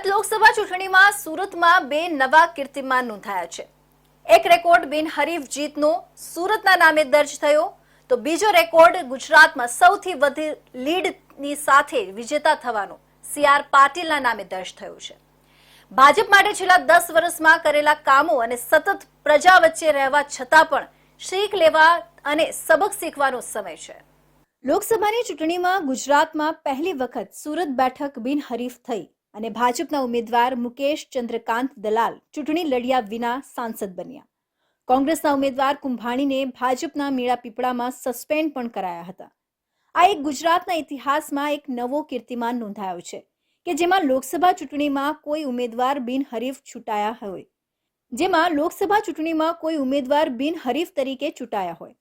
ગત લોકસભા ચૂંટણીમાં સુરતમાં બે નવા કીર્તિમાન નોંધાયા છે. એક રેકોર્ડ બિનહરીફ જીતનો સુરતના નામે દર્જ થયો, તો બીજો રેકોર્ડ ગુજરાતમાં સૌથી વધુ લીડની સાથે વિજેતા થવાનો સીઆર પાટીલના નામે દર્જ થયો છે. ભાજપ માટે છેલ્લા દસ વર્ષમાં કરેલા કામો અને સતત પ્રજા વચ્ચે રહેવા છતાં પણ શીખ લેવા અને સબક શીખવાનો સમય છે. લોકસભાની ચૂંટણીમાં ગુજરાતમાં પહેલી વખત સુરત બેઠક બિનહરીફ થઈ. અને ભાજપના ઉમેદવાર મુકેશ ચંદ્રકાંત દલાલ ચૂંટણી લડ્યા વિના સાંસદ બન્યા. કોંગ્રેસના ઉમેદવાર કુંભાણીને ભાજપના મીળા પીપળામાં સસ્પેન્ડ પણ કરાયા હતા. આ એક ગુજરાતના ઇતિહાસમાં એક નવો કીર્તિમાન નોંધાયો છે કે જેમાં લોકસભા ચૂંટણીમાં કોઈ ઉમેદવાર બિનહરીફ ચૂંટાયા હોય. જેમાં લોકસભા ચૂંટણીમાં કોઈ ઉમેદવાર બિનહરીફ તરીકે ચૂંટાયા હોય.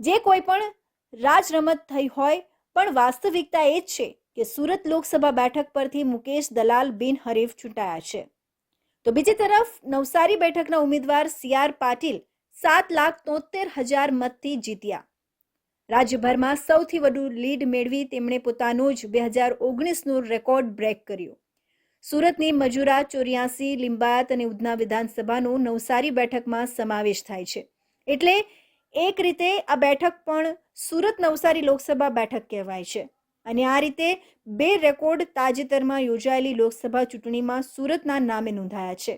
જે કોઈ પણ રાજરમત થઈ હોય પણ વાસ્તવિકતા એ જ છે કે સુરત લોકસભા બેઠક પરથી મુકેશ દલાલ બિનહરીફ ચૂંટાયા છે. તો બીજી તરફ નવસારી બેઠકના ઉમેદવાર સી આર પાટીલ સાત લાખ તોતેર હજાર મતથી જીત્યા. રાજ્યભરમાં સૌથી વધુ લીડ મેળવી તેમણે પોતાનો જ બે હજાર ઓગણીસનો રેકોર્ડ બ્રેક કર્યો. સુરતની મજુરા, ચોર્યાસી, લિંબાયત અને ઉધના વિધાનસભાનો નવસારી બેઠકમાં સમાવેશ થાય છે. એટલે એક રીતે આ બેઠક પણ સુરત નવસારી લોકસભા બેઠક કહેવાય છે. અને આ રીતે બે રેકોર્ડ તાજેતરમાં યોજાયેલી લોકસભા ચૂંટણીમાં સુરતના નામે નોંધાયા છે.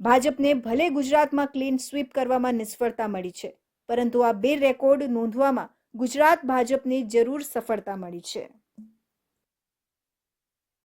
ભાજપને ભલે ગુજરાતમાં ક્લીન સ્વીપ કરવામાં નિષ્ફળતા મળી છે, પરંતુ આ બે રેકોર્ડ નોંધવામાં ગુજરાત ભાજપને જરૂર સફળતા મળી છે.